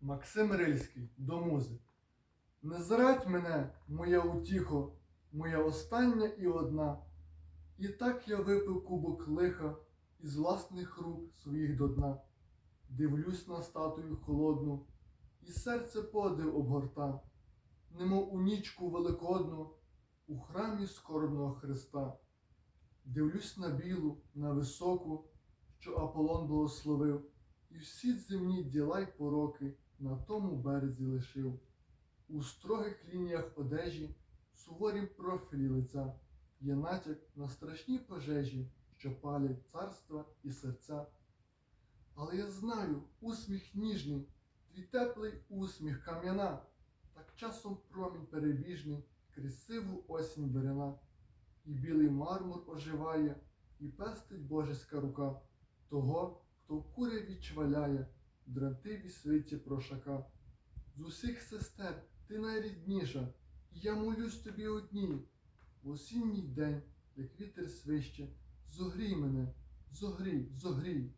Максим Рильський до музи. Не зрадь мене, моя утіхо, моя остання і одна. І так я випив кубок лиха із власних рук своїх до дна. Дивлюсь на статую холодну, і серце подив обгорта, немов у нічку великодну, у храмі скорбного Христа. Дивлюсь на білу, на високу, що Аполлон благословив, і всі земні діла й пороки на тому березі лишив. У строгих лініях одежі, суворім профілі лиця є натяк на страшні пожежі, що палять царства і серця. Але я знаю, усміх ніжний, твій теплий усміх кам'яна, так часом промінь перебіжний крізь осінь берена, і білий мармур оживає, і пестить божеська рука того, хто в куряві чваляє, в дрантиві свиті прошака. З усіх сестер ти найрідніша, і я молюсь тобі одній. В осінній день, як вітер свище, зогрій мене, зогрій, зогрій.